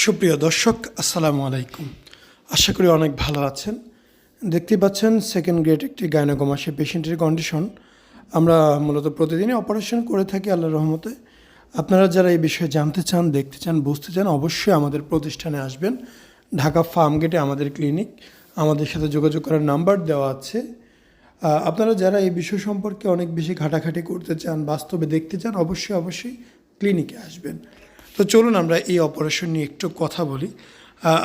সুপ্রিয় দর্শক, আসসালামু আলাইকুম। আশা করি অনেক ভালো আছেন। দেখতে পাচ্ছেন সেকেন্ড গ্রেড একটি গায়নোকমাসে পেশেন্টের কন্ডিশন আমরা মূলত প্রতিদিনই অপারেশন করে থাকি আল্লাহর রহমতে। আপনারা যারা এই বিষয়ে জানতে চান, দেখতে চান, বুঝতে চান, অবশ্যই আমাদের প্রতিষ্ঠানে আসবেন। ঢাকা ফার্ম গেটে আমাদের ক্লিনিক আমাদের সাথে যোগাযোগ করার নাম্বার দেওয়া আছে। আপনারা যারা এই বিষয় সম্পর্কে অনেক বেশি ঘাটাঘাটি করতে চান, বাস্তবে দেখতে চান, অবশ্যই অবশ্যই ক্লিনিকে আসবেন। তো চলুন আমরা এই অপারেশন নিয়ে একটু কথা বলি।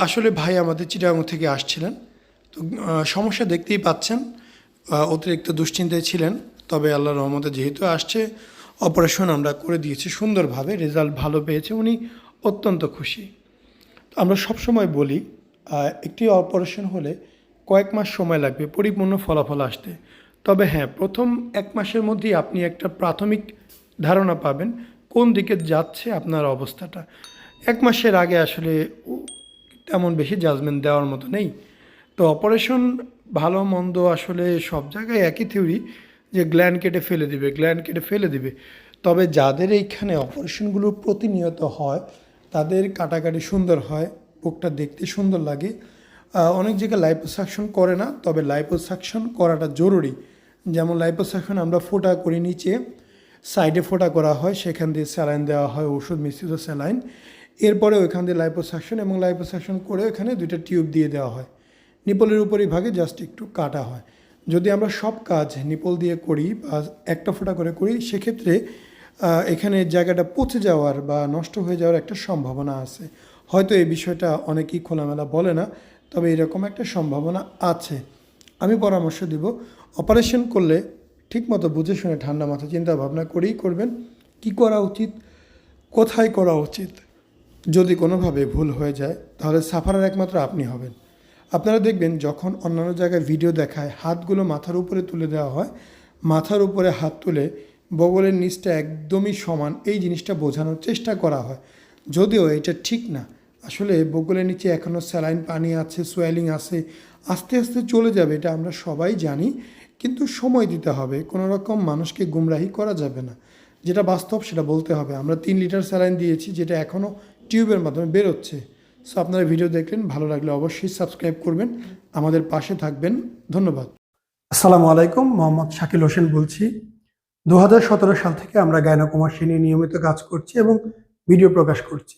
আসলে ভাই আমাদের চিটাগাং থেকে আসছিলেন। তো সমস্যা দেখতেই পাচ্ছেন অতিরিক্ত দুশ্চিন্তায় ছিলেন। তবে আল্লাহ রহমতে যেহেতু আসছে অপারেশন আমরা করে দিয়েছি সুন্দরভাবে রেজাল্ট ভালো পেয়েছে, উনি অত্যন্ত খুশি। আমরা সবসময় বলি একটি অপারেশন হলে কয়েক মাস সময় লাগবে পরিপূর্ণ ফলাফল আসতে। তবে হ্যাঁ প্রথম এক মাসের মধ্যেই আপনি একটা প্রাথমিক ধারণা পাবেন কোন দিকে যাচ্ছে আপনার অবস্থাটা? এক মাসের আগে আসলে তেমন বেশি জাজমেন্ট দেওয়ার মতো নেই। তো অপারেশন ভালো, মন্দ আসলে সব জায়গায় একই থিওরি যে গ্ল্যান্ড কেটে ফেলে দিবে গ্ল্যান্ড কেটে ফেলে দিবে। তবে যাদের এইখানে অপারেশনগুলো প্রতিনিয়ত হয়, তাদের কাটাকাটি সুন্দর হয়, বুকটা দেখতে সুন্দর লাগে। অনেক জায়গায় লাইপোসাকশন করে না, তবে লাইপোসাকশন করাটা জরুরি। যেমন লাইপোসাকশন আমরা ফোটা করি নিচে সাইডে ফোটা করা হয়, সেখান দিয়ে স্যালাইন দেওয়া হয়, ওষুধ মিশ্রিত স্যালাইন। এরপরে ওইখান দিয়ে লাইপোসাকশন এবং লাইপোসাকশন করে ওখানে দুইটা টিউব দিয়ে দেওয়া হয়। নিপলের উপরই ভাগে জাস্ট একটু কাটা হয়। যদি আমরা সব কাজ নিপল দিয়ে করি বা একটা ফোঁটা করে করি, সেক্ষেত্রে এখানে জায়গাটা পচে যাওয়ার বা নষ্ট হয়ে যাওয়ার একটা সম্ভাবনা আছে। হয়তো এই বিষয়টা অনেকেই খোলামেলা বলে না, তবে এরকম একটা সম্ভাবনা আছে। আমি পরামর্শ দিব, অপারেশন করলে ঠিকমতো বুঝে শুনে ঠান্ডা মাথা চিন্তা ভাবনা করেই করবেন। কি করা উচিত? কোথায় করা উচিত? যদি কোনোভাবে ভুল হয়ে যায়, তাহলে সাফারার একমাত্র আপনি হবেন। আপনারা দেখবেন যখন অন্যান্য জায়গায় ভিডিও দেখায়, হাতগুলো মাথার উপরে তুলে দেওয়া হয়, মাথার উপরে হাত তুলে বগলের নিচটা একদমই সমান, এই জিনিসটা বোঝানোর চেষ্টা করা হয়। যদিও এটা ঠিক না আসলে বগলের নিচে এখনও স্যালাইন পানি আছে, সোয়েলিং আছে, আস্তে আস্তে চলে যাবে, এটা আমরা সবাই জানি, কিন্তু সময় দিতে হবে। কোনো রকম মানুষকে গুমরাহি করা যাবে না। যেটা বাস্তব সেটা বলতে হবে। আমরা তিন লিটার স্যালাইন দিয়েছি, যেটা এখনও টিউবের মাধ্যমে বেরোচ্ছে। সো আপনারা ভিডিও দেখলেন, ভালো লাগলে অবশ্যই সাবস্ক্রাইব করবেন, আমাদের পাশে থাকবেন, ধন্যবাদ। আসসালামু আলাইকুম, মোহাম্মদ শাকিল হোসেন বলছি। দু হাজার সতেরো সাল থেকে আমরা গায়নাকুমাসী নিয়ে নিয়মিত কাজ করছি এবং ভিডিও প্রকাশ করছি।